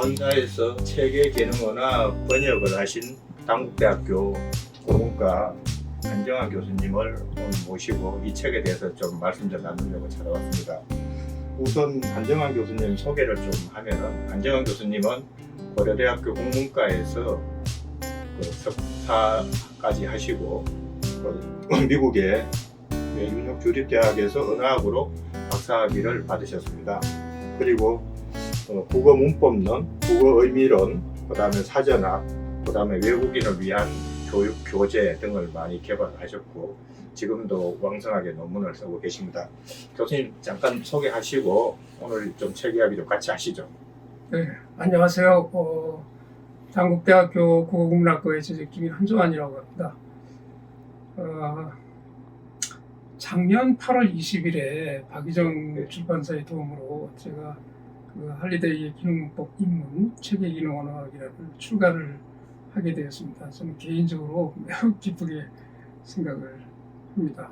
본사에서 체계 기능원화 번역을 하신 당국대학교 고문과 한정환 교수님을 오늘 모시고 이 책에 대해서 좀 말씀 좀 나누려고 찾아왔습니다. 우선 한정환 교수님 소개를 좀 하면은 한정환 교수님은 고려대학교 국문과에서 그 석사까지 하시고 그 미국의 윤육 주립대학에서 언어학으로 박사학위를 받으셨습니다. 그리고 어, 국어 문법론, 국어 의미론, 그 다음에 사전학, 그 다음에 외국인을 위한 교육 교재 등을 많이 개발하셨고 지금도 왕성하게 논문을 쓰고 계십니다. 교수님 잠깐 소개하시고 오늘 좀 책 이야기 좀 같이 하시죠. 네, 안녕하세요. 어, 당국대학교 국어국문학과의 재직 중인 한정환이라고 합니다. 어, 작년 8월 20일에 박희정 네. 출판사의 도움으로 제가 그 할리데이의 기능문법 입문 체계 기능 언어학이라는 출간을 하게 되었습니다. 저는 개인적으로 매우 기쁘게 생각을 합니다.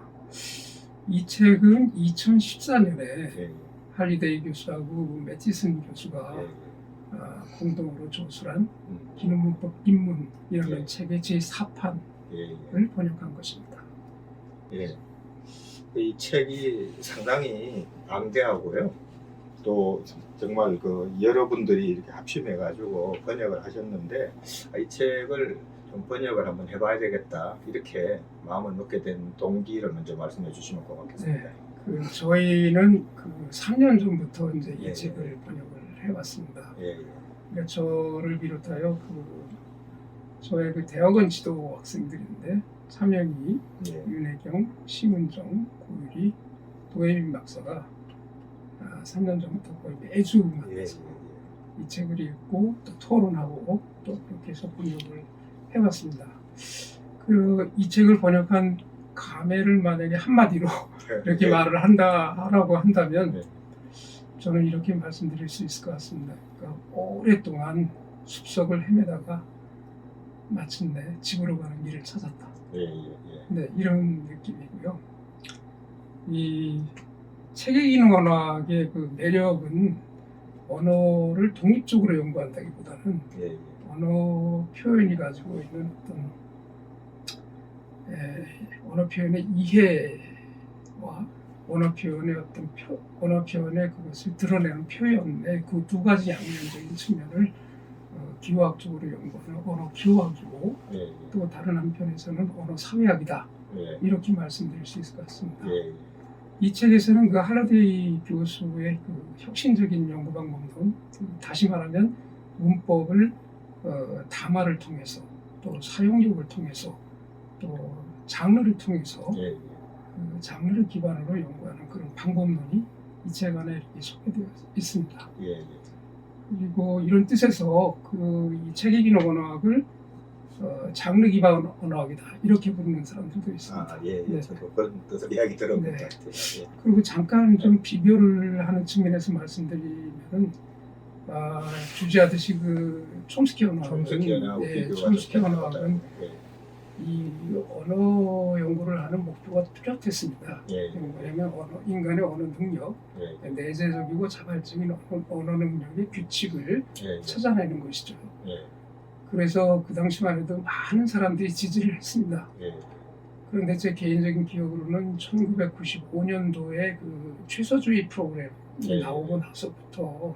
이 책은 2014년에 예, 할리데이 교수하고 매티슨 교수가 예, 아, 공동으로 조술한 음, 기능문법 입문이라는 네. 책의 제4판을 예, 예. 번역한 것입니다. 예. 이 책이 상당히 방대하고요. 또 정말 그 여러분들이 이렇게 합심해 가지고 번역을 하셨는데 아, 이 책을 좀 번역을 한번 해봐야 되겠다 이렇게 마음을 먹게 된 동기를 먼저 말씀해 주시면 고맙겠습니다. 네. 그 저희는 그 3년 전부터 이제 이 예. 책을 번역을 해왔습니다. 예, 예. 그러니까 저를 비롯하여 그 저의 그 대학원 지도 학생들인데 참여이, 예, 윤혜경, 심은정, 고유리, 도혜민 박사가 아, 3년 전부터 거의 매주 예, 만나서 예, 이 책을 읽고 또 토론하고 또 해서 번역을 해왔습니다. 그 이 책을 번역한 감회를 만약에 한마디로 예. 이렇게 예, 말을 한다 하라고 한다면 네. 저는 이렇게 말씀드릴 수 있을 것 같습니다. 그러니까 오랫동안 숲속을 헤매다가 마침내 집으로 가는 길을 찾았다. 예, 예, 예. 네, 이런 느낌이고요. 이 체계 기능 언어학의 그 매력은 언어를 독립적으로 연구한다기보다는 예, 예. 언어 표현이 가지고 있는 어떤 에, 언어 표현의 이해와 언어 표현의 어떤 표, 언어 표현의 그것을 드러내는 표현의 그 두 가지 양면적인 측면을 어, 기호학적으로 연구하는 언어 기호학이고 예, 예. 또 다른 한편에서는 언어 사회학이다 예, 이렇게 말씀드릴 수 있을 것 같습니다. 예, 이 책에서는 그 할라데이 교수의 그 혁신적인 연구 방법론, 그 다시 말하면 문법을 어, 담화를 통해서 또 사용력을 통해서 또 장르를 통해서 예, 예. 그 장르를 기반으로 연구하는 그런 방법론이 이 책 안에 이렇게 소개되어 있습니다. 예, 예. 그리고 이런 뜻에서 그 이 책의 기능 언어학을 어, 장르 기반 언어학이다 이렇게 부르는 사람들도 있습니다. 아, 예, 예. 네. 저도 그런 뜻을 이야기 들어본 네. 것 같아요. 예. 그리고 잠깐 좀 비교를 하는 측면에서 말씀드리면은 아, 주제하듯이 그 촘스키 언어학은 촘스키 언어하고 예, 비교가 촘스키 좀 언어학은 예, 이 언어 연구를 하는 목표가 뚜렷했습니다. 예, 예. 뭐냐면 언어, 인간의 언어 능력, 예, 내재적이고 자발적인 언어, 언어 능력의 규칙을 예, 찾아내는 것이죠. 예, 그래서 그 당시만 해도 많은 사람들이 지지를 했습니다. 예, 그런데 제 개인적인 기억으로는 1995년도에 그 최소주의 프로그램이 네. 나오고 나서부터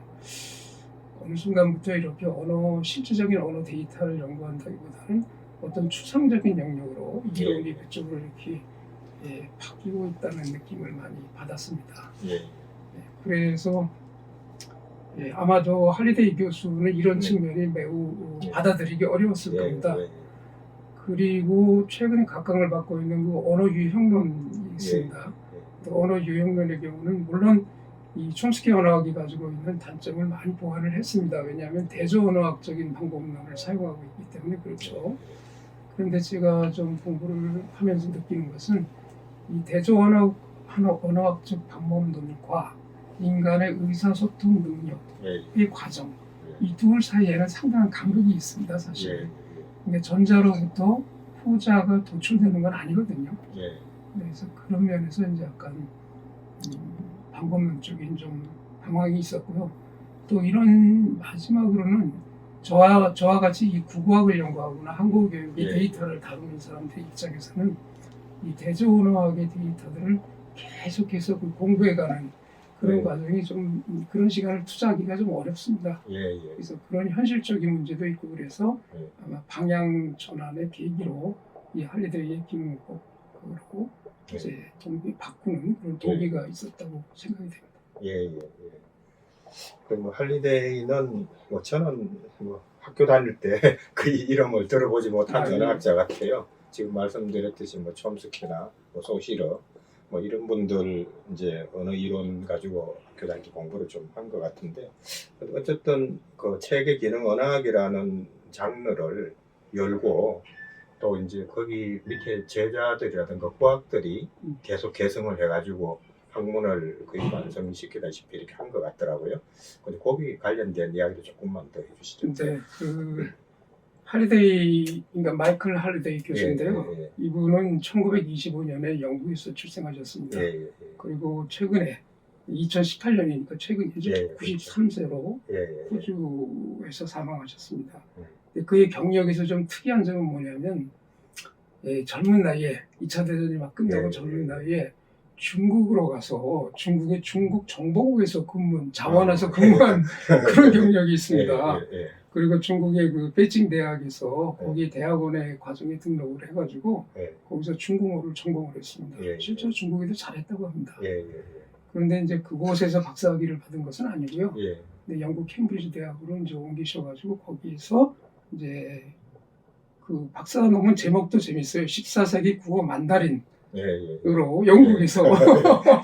어느 순간부터 이렇게 언어 실질적인 언어 데이터를 연구한다기보다는 어떤 추상적인 영역으로 네. 이론이 그쪽으로 이렇게 예, 바뀌고 있다는 느낌을 많이 받았습니다. 예, 예, 그래서 예, 아마도 할리데이 교수는 이런 네. 측면이 매우 네. 받아들이기 어려웠을 예, 겁니다. 예, 그리고 최근에 각광을 받고 있는 그 언어 유형론이 있습니다. 예, 또 언어 유형론의 경우는 물론 이 촘스키 언어학이 가지고 있는 단점을 많이 보완을 했습니다. 왜냐하면 대조 언어학적인 방법론을 사용하고 있기 때문에 그렇죠. 그런데 제가 좀 공부를 하면서 느끼는 것은 이 대조 언어 언어- 언어학적 방법론과 인간의 의사소통 능력의 예, 과정 예, 이 둘 사이에는 상당한 간극이 있습니다. 예, 사실. 근데 전자로부터 후자가 도출되는 건 아니거든요. 예, 그래서 그런 면에서 이제 약간 음, 방법론적인 좀 방황이 있었고요. 또 이런 마지막으로는 저와 저와 같이 이 국어학을 연구하거나 한국 교육의 예. 데이터를 다루는 사람들 입장에서는 이 대저언어학의 데이터들을 계속해서 그 공부해가는 그런 네. 과정이 좀 음, 그런 시간을 투자하기가 좀 어렵습니다. 예, 예. 그래서 그런 현실적인 문제도 있고 그래서 네. 아마 방향 전환의 계기로 이 할리데이의 기능법으로 네. 이제 좀 바꾸는 그런 동기가 있었다고 생각이 됩니다. 예, 예, 예. 그뭐 할리데이는 뭐 저는 뭐 학교 다닐 때 그 이름을 들어보지 못한 아, 예. 언어학자 같아요. 지금 말씀드렸듯이 뭐 촘스키나 뭐 소시러 뭐 이런 분들 이제 언어 이론 가지고 학교 다닐 때 공부를 좀 한 것 같은데 어쨌든 그 체계 기능 언어학이라는 장르를 열고 또 이제 거기 밑에 제자들이라든가 후학들이 음. 계속 개성을 해가지고 학문을 거의 완성시키다시피 이렇게 한 것 같더라고요. 근데 거기 관련된 이야기도 조금만 더 해주시죠. 근데 그 할리데이 그러니까 마이클 할리데이 교수인데요. 예, 예, 이분은 1925년에 영국에서 출생하셨습니다. 예, 예, 그리고 최근에 2018년이니까 최근이죠. 예, 예, 93세로 예, 예, 예. 호주에서 사망하셨습니다. 음. 근데 그의 경력에서 좀 특이한 점은 뭐냐면 예, 젊은 나이에 2차 대전이 막 끝나고 예, 젊은 예. 나이에 중국으로 가서 중국의 중국 정보국에서 근무 자원해서 아. 근무한 그런 경력이 있습니다. 예, 예, 그리고 중국의 그 베이징 대학에서 네. 거기 대학원에 과정에 등록을 해가지고 예, 거기서 중국어를 전공을 했습니다. 예, 예. 실제로 중국에도 잘했다고 합니다. 예, 예, 그런데 이제 그곳에서 박사학위를 받은 것은 아니고요. 예, 근데 영국 캠브리지 대학으로 이제 옮기셔가지고 거기서 이제 그 박사 논문 제목도 재밌어요. 14세기 국어 만다린으로 예, 예, 영국에서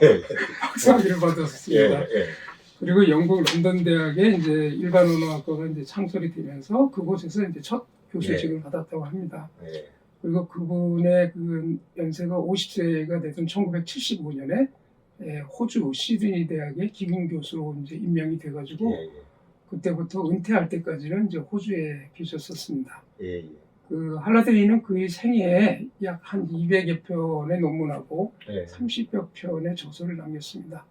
예, 박사학위를 예, 받았습니다. 예, 그리고 영국 런던 대학에 이제 일반 언어학과가 이제 창설이 되면서 그곳에서 이제 첫 교수직을 받았다고 합니다. 예, 그리고 그분의 그 연세가 50세가 되던 1975년에 예, 호주 시드니 대학의 기금 교수로 이제 임명이 돼가지고 예, 그때부터 은퇴할 때까지는 이제 호주에 계셨었습니다. 예, 예, 그 할라데이는 그의 생애에 약 한 200여 편의 논문하고 예, 30여 편의 저서를 남겼습니다.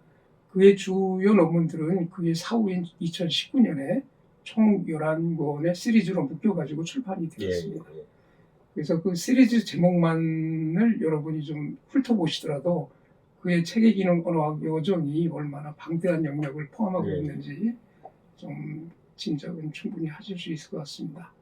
그의 주요 논문들은 그의 사후인 2019년에 총 11권의 시리즈로 묶여가지고 출판이 예, 되었습니다. 예, 그래서 그 시리즈 제목만을 여러분이 좀 훑어보시더라도 그의 체계 기능 언어학 여정이 얼마나 방대한 영역을 포함하고 예. 있는지 좀 짐작은 충분히 하실 수 있을 것 같습니다.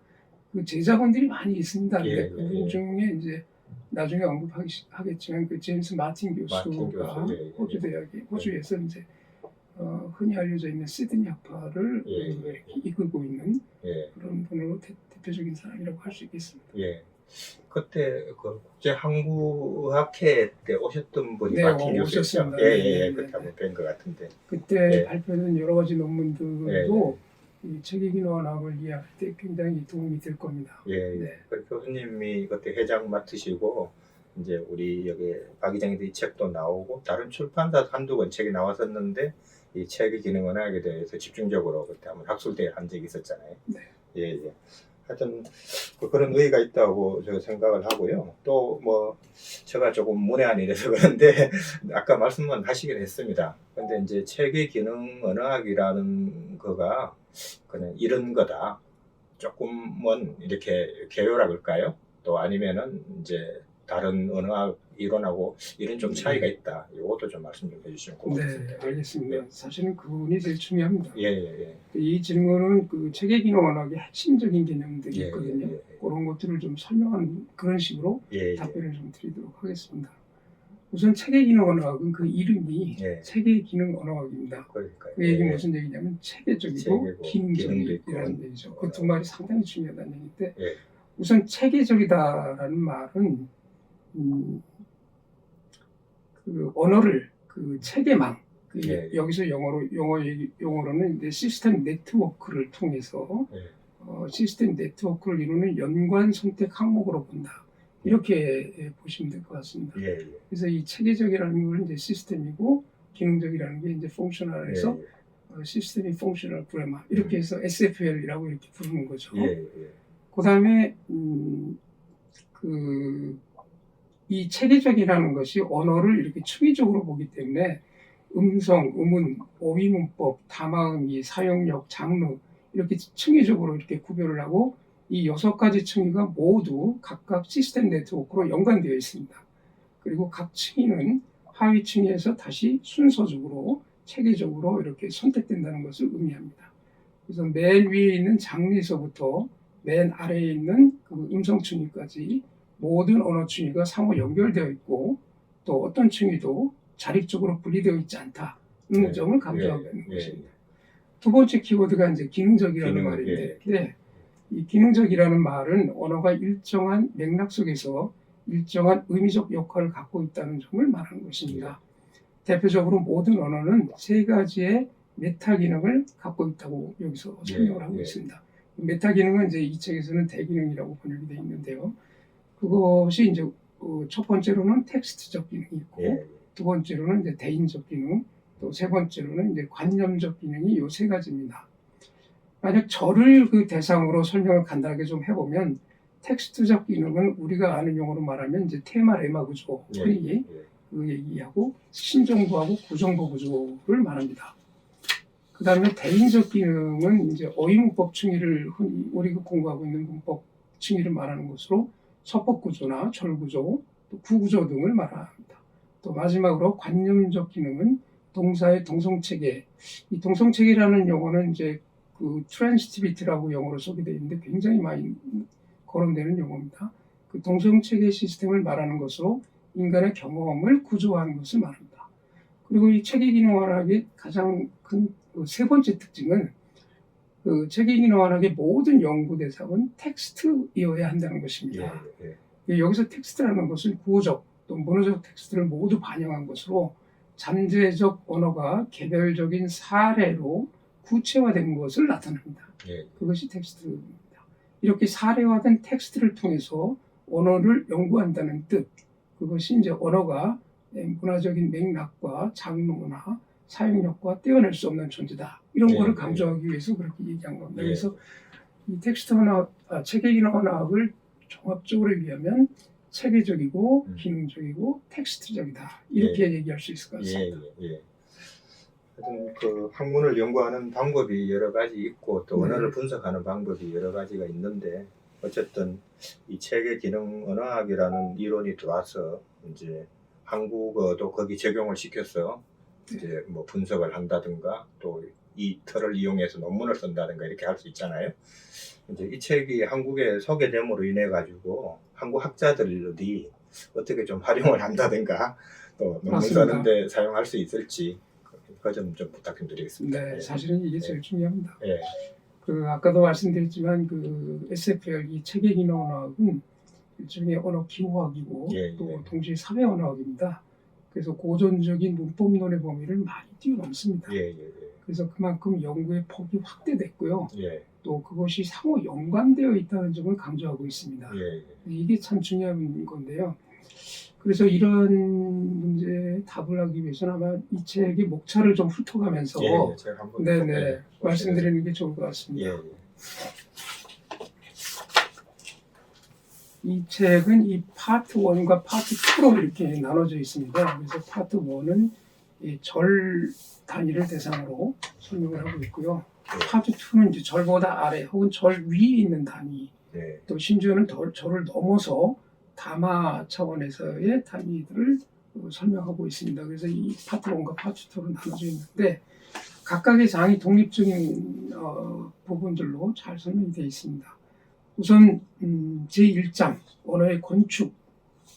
그 제자분들이 많이 있습니다. 근데 예, 그분 예. 중에 이제 나중에 언급하겠지만 그 제임스 마틴 교수가 마틴 교수, 예, 예. 호주 대학에 호주에서 이제 어, 흔히 알려져 있는 시드니 학파를 예, 예. 이끌고 있는 예, 그런 분으로 대, 대표적인 사람이라고 할 수 있겠습니다. 예. 그때 그 국제 항구학회 때 오셨던 분이 네, 마틴 어, 교수였죠. 오셨습니다. 예, 네, 예, 네, 예. 그때 네. 한번 뵌것 같은데. 그때 예. 발표된 여러 가지 논문들도 예, 이 체계기능학을 이해할 때 굉장히 도움이 될 겁니다. 예, 예. 네. 그 교수님이 그때 회장 맡으시고 이제 우리 여기 박 기장님도 이 책도 나오고 다른 출판사 한두 권 책이 나왔었는데 이 책의 기능 언어학에 대해서 집중적으로 그때 한번 학술대회 한 적이 있었잖아요. 네. 예, 예. 하여튼 그 그런 의의가 있다고 제가 생각을 하고요. 또 뭐 제가 조금 문외한 이래서 그런데 아까 말씀만 하시긴 했습니다. 근데 이제 체계 기능 언어학이라는 거가 그냥 이런 거다. 조금은 이렇게 개요라 그럴까요? 또 아니면은 이제 다른 언어학 이론하고 이런 좀 차이가 있다. 이것도 좀 말씀 좀 해주시면 네, 고맙습니다. 알겠습니다. 사실은 그분이 제일 중요합니다. 예, 예, 예. 이 질문은 그 체계기능학의 핵심적인 개념들이 예, 있거든요. 예, 그런 것들을 좀 설명한 그런 식으로 예, 예. 답변을 좀 드리도록 하겠습니다. 우선 체계기능 언어학은 그 이름이 예. 체계기능 언어학입니다. 그러니까 그 얘기 는 무슨 얘기냐면 체계적이고 체계고, 기능적이라는. 얘기죠. 그 두 말이 상당히 중요하다는 얘기인데 예. 우선 체계적이다라는 말은 음, 그 언어를 그 체계망 그 예. 여기서 영어로 영어 얘기- 용어로는 이제 시스템 네트워크를 통해서 예. 어, 시스템 네트워크를 이루는 연관 선택 항목으로 본다. 이렇게 예, 보시면 될 것 같습니다. 예, 예. 그래서 이 체계적이라는 건 이제 시스템이고 기능적이라는 게 이제 퐁셔널에서 예, 어, 시스템이 펑셔널 그래마 이렇게 해서 SFL이라고 이렇게 부르는 거죠. 예, 예. 그다음에 음, 그이 체계적이라는 것이 언어를 이렇게 추이적으로 보기 때문에 음성, 음운, 어휘문법, 담화음이, 사용력, 장르 이렇게 층위적으로 이렇게 구별을 하고 이 여섯 가지 층위가 모두 각각 시스템 네트워크로 연관되어 있습니다. 그리고 각 층위는 하위 층위에서 다시 순서적으로 체계적으로 이렇게 선택된다는 것을 의미합니다. 그래서 맨 위에 있는 장리에서부터 맨 아래에 있는 그 음성 층위까지 모든 언어 층위가 상호 연결되어 있고 또 어떤 층위도 자립적으로 분리되어 있지 않다는 네. 점을 강조하고 있는 예, 것입니다. 두 번째 키워드가 이제 기능적이라는 기능, 말인데, 네. 이 기능적이라는 말은 언어가 일정한 맥락 속에서 일정한 의미적 역할을 갖고 있다는 점을 말하는 것입니다. 대표적으로 모든 언어는 세 가지의 메타 기능을 갖고 있다고 여기서 예, 설명을 하고 예. 있습니다. 메타 기능은 이제 이 책에서는 대기능이라고 번역이 되어 있는데요. 그것이 이제 어, 첫 번째로는 텍스트적 기능이 있고, 예. 두 번째로는 이제 대인적 기능, 또 세 번째로는 이제 관념적 기능이 요 세 가지입니다. 만약 저를 그 대상으로 설명을 간단하게 좀 해보면 텍스트적 기능은 우리가 아는 용어로 말하면 이제 테마 레마 구조, 예. 흔히 예. 그 얘기하고 신정부하고 구정부 구조를 말합니다. 그 다음에 대인적 기능은 이제 어휘문법 층위를 우리가 공부하고 있는 문법 층위를 말하는 것으로 서법 구조나 절 구조, 또 구구조 등을 말합니다. 또 마지막으로 관념적 기능은 동사의 동성체계. 이 동성체계라는 용어는 이제 그 트랜스티비티라고 영어로 소개되어 있는데 굉장히 많이 거론되는 용어입니다. 그 동성 체계 시스템을 말하는 것으로 인간의 경험을 구조하는 것을 말합니다. 그리고 이 체계 기능 완학의 가장 큰 세 번째 특징은 그 체계 기능 완학의 모든 연구 대상은 텍스트이어야 한다는 것입니다. 예. 예. 여기서 텍스트라는 것은 구어적 또 문어적 텍스트를 모두 반영한 것으로 잠재적 언어가 개별적인 사례로 구체화된 것을 나타냅니다. 예. 그것이 텍스트입니다. 이렇게 사례화된 텍스트를 통해서 언어를 연구한다는 뜻. 그것이 이제 언어가 문화적인 맥락과 장르나 사용력과 떼어낼 수 없는 존재다. 이런 예, 거를 예. 강조하기 위해서 그렇게 얘기한 겁니다. 예. 그래서 이 텍스트 언어, 아, 체계기능 언어학을 종합적으로 얘기하면 체계적이고 음. 기능적이고 텍스트적이다. 이렇게 얘기할 수 있을 것 예, 같습니다. 예, 예. 하여튼 그 학문을 연구하는 방법이 여러 가지 있고 또 네. 언어를 분석하는 방법이 여러 가지가 있는데 어쨌든 이 체계 기능 언어학이라는 이론이 들어와서 이제 한국어도 거기 적용을 시켜서 이제 뭐 분석을 한다든가 또 이 틀을 이용해서 논문을 쓴다든가 이렇게 할 수 있잖아요. 이제 이 책이 한국에 소개됨으로 인해 가지고 한국 학자들이 어떻게 좀 활용을 한다든가 또 논문 맞습니다. 쓰는데 사용할 수 있을지 그점좀 부탁 좀 드리겠습니다. 네, 예. 사실은 이게 제일 중요합니다. 예, 그 아까도 말씀드렸지만 그 SFL 이 체계 언어학은 일종의 언어 기호학이고 예, 또 예. 동시에 사회 언어학입니다. 그래서 고전적인 문법론의 범위를 많이 뛰어넘습니다. 예, 예, 그래서 그만큼 연구의 폭이 확대됐고요. 예, 예, 또 그것이 상호 연관되어 있다는 점을 강조하고 있습니다. 예, 예. 이게 참 중요한 건데요. 그래서 이런 문제에 답을 하기 위해서는 아마 이 책의 목차를 좀 훑어가면서 예, 예, 제가 한번 네네 예, 말씀드리는 게 좋을 것 같습니다. 예, 예. 이 책은 이 파트 1과 파트 2로 이렇게 나눠져 있습니다. 그래서 파트 1은 이절 단위를 대상으로 설명을 하고 있고요. 파트 2는 이제 절보다 아래 혹은 절 위에 있는 단위, 예, 또 심지어는 더, 절을 넘어서 담화 차원에서의 단위들을 어, 설명하고 있습니다. 그래서 이 파트 1과 파트 2로 나눠져 있는데 각각의 장이 독립적인 어, 부분들로 잘 설명이 되어 있습니다. 우선 음, 제1장 언어의 건축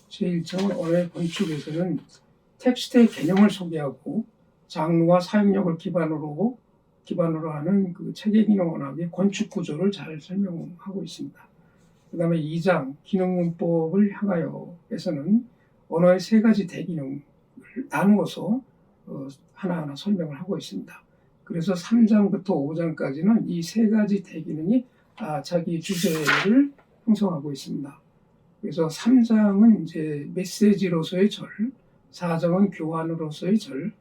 제1장은 언어의 건축에서는 텍스트의 개념을 소개하고 장르와 사용력을 기반으로 기반으로 하는 그 체계 기능 언어의 건축 구조를 잘 설명하고 있습니다. 그 다음에 2장 기능 문법을 향하여에서는 언어의 세 가지 대기능을 나누어서 어, 하나하나 설명을 하고 있습니다. 그래서 3장부터 5장까지는 이 세 가지 대기능이 아, 자기 주제를 형성하고 있습니다. 그래서 3장은 이제 메시지로서의 절, 4장은 교환으로서의 절,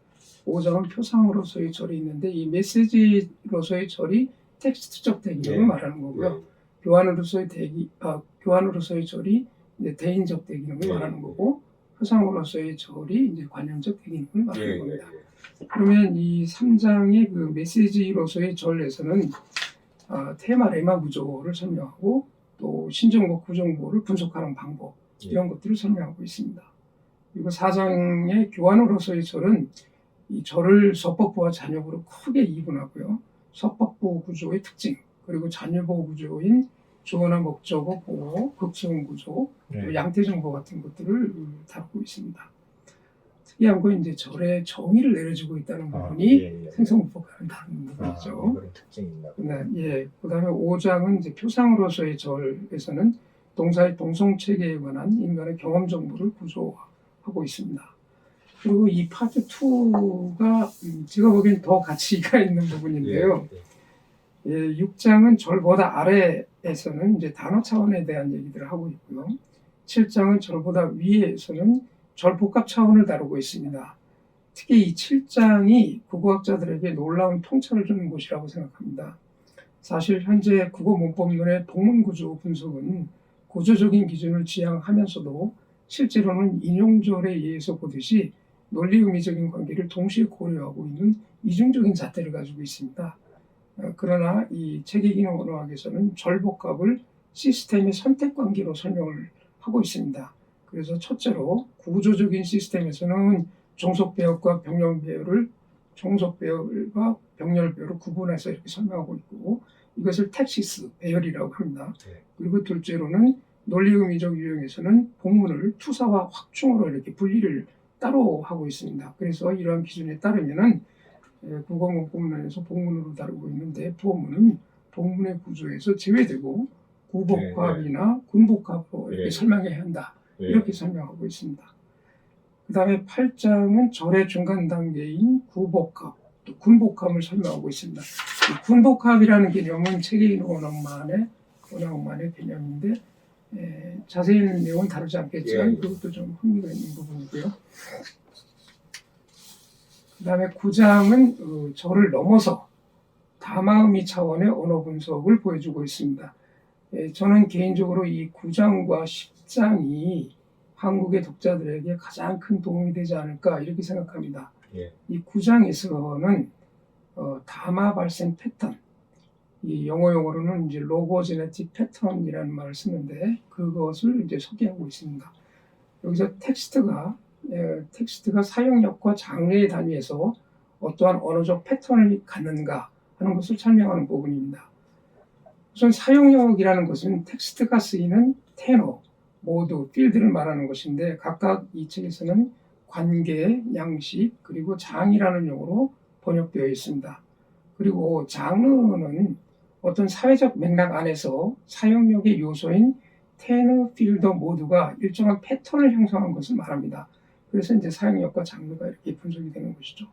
5장은 표상으로서의 절이 있는데 이 메시지로서의 절이 텍스트적 대기능을 네. 말하는 거고요. 예, 교환으로서의 대기, 아, 교환으로서의 절이 이제 대인적 대기능을 네. 말하는 거고, 표상으로서의 절이 이제 관념적 대기능을 예, 말하는 예, 겁니다. 예. 그러면 이 3장의 그 메시지로서의 전에서는 아, 테마 레마 구조를 설명하고 또 신정보 구정보를 분석하는 방법 이런 것들을 설명하고 있습니다. 그리고 4장의 교환으로서의 절은 이 절을 서법부와 잔여부로 크게 이분하고요. 서법부 구조의 특징 그리고 잔여부 구조인 주어나 목적어 보호, 극성 구조, 네. 또 양태 정보 같은 것들을 음, 다루고 있습니다. 특이한 건 이제 절의 정의를 내려주고 있다는 아, 부분이 예, 예. 생성법과는 다른 아, 부분이죠. 그런 특징이 있나. 네, 예. 그다음에 5장은 이제 표상으로서의 절에서는 동사의 동성 체계에 관한 인간의 경험 정보를 구조하고 있습니다. 그리고 이 파트 2가 음, 제가 보기엔 더 가치가 있는 부분인데요. 예, 예. 예, 6장은 절보다 아래에서는 이제 단어 차원에 대한 얘기들을 하고 있고요. 7장은 절보다 위에서는 절복합 차원을 다루고 있습니다. 특히 이 7장이 국어학자들에게 놀라운 통찰을 주는 곳이라고 생각합니다. 사실 현재 국어 문법론의 동문 구조 분석은 구조적인 기준을 지향하면서도 실제로는 인용절에 의해서 보듯이 논리 의미적인 관계를 동시에 고려하고 있는 이중적인 잣대를 가지고 있습니다. 어, 그러나 이 체계기능 언어학에서는 절복합을 시스템의 선택 관계로 설명을 하고 있습니다. 그래서 첫째로 구조적인 시스템에서는 종속 배열과 병렬 배열을 종속 배열과 병렬 배열을 구분해서 이렇게 설명하고 있고 이것을 텍시스 배열이라고 합니다. 네. 그리고 둘째로는 논리 의미적 유형에서는 본문을 투사와 확충으로 이렇게 분리를 따로 하고 있습니다. 그래서 이러한 기준에 따르면은 예, 국어 문법론에서 본문으로 다루고 있는데 본문은 본문의 구조에서 제외되고 구복합이나 군복합으로 이렇게 네. 설명해야 한다. 예. 이렇게 설명하고 있습니다. 그 다음에 8장은 절의 중간 단계인 구복합, 또 군복합을 설명하고 있습니다. 이 군복합이라는 개념은 체계인 원어만의 원어만의 개념인데 에, 자세한 내용은 다루지 않겠지만 예, 예. 그것도 좀 흥미가 있는 부분이고요. 그 다음에 9장은 어, 절을 넘어서 다마음이 차원의 언어 분석을 보여주고 있습니다. 예, 저는 개인적으로 이 9장과 10장이 한국의 독자들에게 가장 큰 도움이 되지 않을까 이렇게 생각합니다. 예. 이 9장에서는 어, 다마 발생 패턴, 이 영어 용어로는 이제 로고 제네틱 패턴이라는 말을 쓰는데 그것을 이제 소개하고 있습니다. 여기서 텍스트가 예, 텍스트가 사용력과 장르의 단위에서 어떠한 언어적 패턴을 갖는가 하는 것을 설명하는 부분입니다. 우선 사용력이라는 것은 텍스트가 쓰이는 테너, 모드, 필드를 말하는 것인데 각각 이 책에서는 관계, 양식, 그리고 장이라는 용어로 번역되어 있습니다. 그리고 장르는 어떤 사회적 맥락 안에서 사용력의 요소인 테너, 필드, 모두가 일정한 패턴을 형성한 것을 말합니다. 그래서 이제 사용력과 장르가 이렇게 분석이 되는 것이죠.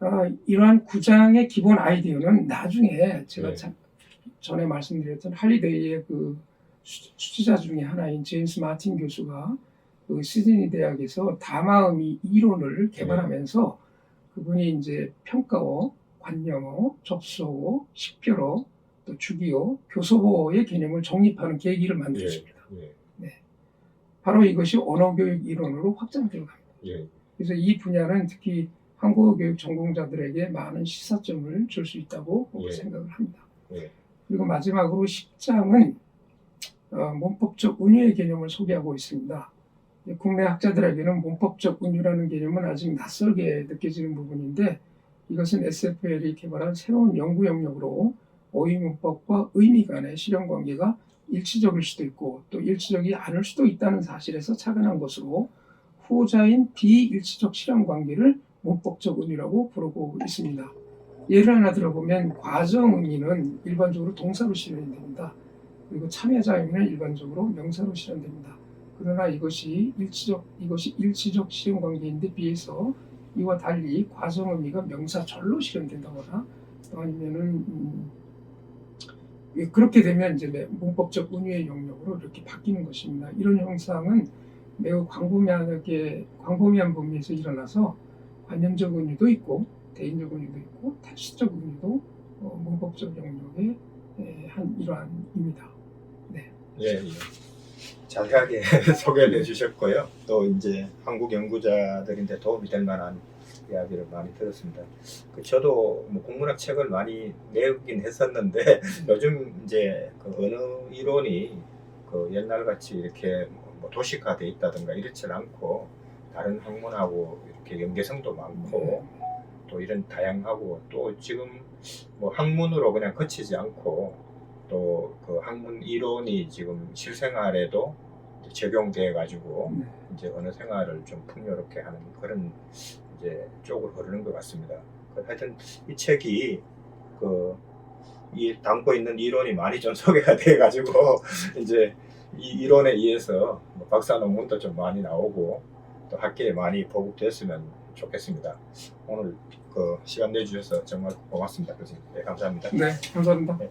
아, 이러한 구장의 기본 아이디어는 나중에 제가 네. 참- 전에 말씀드렸던 할리데이의 그 수- 수지자 중에 하나인 제임스 마틴 교수가 그 시드니 대학에서 다마음이 이론을 개발하면서 그분이 이제 평가어, 관념어, 접속어, 식별어, 또 주기어, 교섭어의 개념을 정립하는 계기를 만들었습니다. 예. 바로 이것이 언어교육 이론으로 확장되어 갑니다. 예. 그래서 이 분야는 특히 한국어 교육 전공자들에게 많은 시사점을 줄 수 있다고 예. 생각을 합니다. 예. 그리고 마지막으로 10장은 어, 문법적 운유의 개념을 소개하고 있습니다. 국내 학자들에게는 문법적 운유라는 개념은 아직 낯설게 느껴지는 부분인데 이것은 SFL이 개발한 새로운 연구 영역으로 어휘 문법과 의미 간의 실현 관계가 일치적일 수도 있고 또 일치적이 않을 수도 있다는 사실에서 착안한 것으로 후자인 비일치적 실현 관계를 문법적 의미라고 부르고 있습니다. 예를 하나 들어보면 과정 의미는 일반적으로 동사로 실현됩니다. 그리고 참여자 의미는 일반적으로 명사로 실현됩니다. 그러나 이것이 일치적 이것이 일치적 실현 관계인데 비해서 이와 달리 과정 의미가 명사절로 실현된다거나 또 아니면은 음, 예, 그렇게 되면 이제 매- 문법적 운유의 영역으로 이렇게 바뀌는 것입니다. 이런 현상은 매우 광범위하게 광범위한 범위에서 일어나서 관념적 운유도 있고 대인적 운유도 있고 텍스트적 운유도 어, 문법적 영역의 에, 한 일환입니다. 예, 예. 자세하게 소개를 해주셨고요. 또 이제 한국 연구자들인데 도움이 될 만한 이야기를 많이 들었습니다. 그 저도 뭐 국문학 책을 많이 내긴 했었는데 요즘 이제 그 어느 이론이 그 옛날 같이 이렇게 뭐 도식화돼 있다든가 이렇지 않고 다른 학문하고 이렇게 연계성도 많고 또 이런 다양하고 또 지금 뭐 학문으로 그냥 그치지 않고 또 그 학문 이론이 지금 실생활에도 적용돼 가지고 네. 이제 언어 생활을 좀 풍요롭게 하는 그런 이제 쪽으로 흐르는 것 같습니다. 그 하여튼 이 책이 그 이 담고 있는 이론이 많이 좀 소개가 돼 가지고 이제 이 이론에 의해서 뭐 박사 논문도 좀 많이 나오고 또 학계에 많이 보급됐으면 좋겠습니다. 오늘 그 시간 내주셔서 정말 고맙습니다, 교수님. 네, 감사합니다. 네, 감사합니다. 네.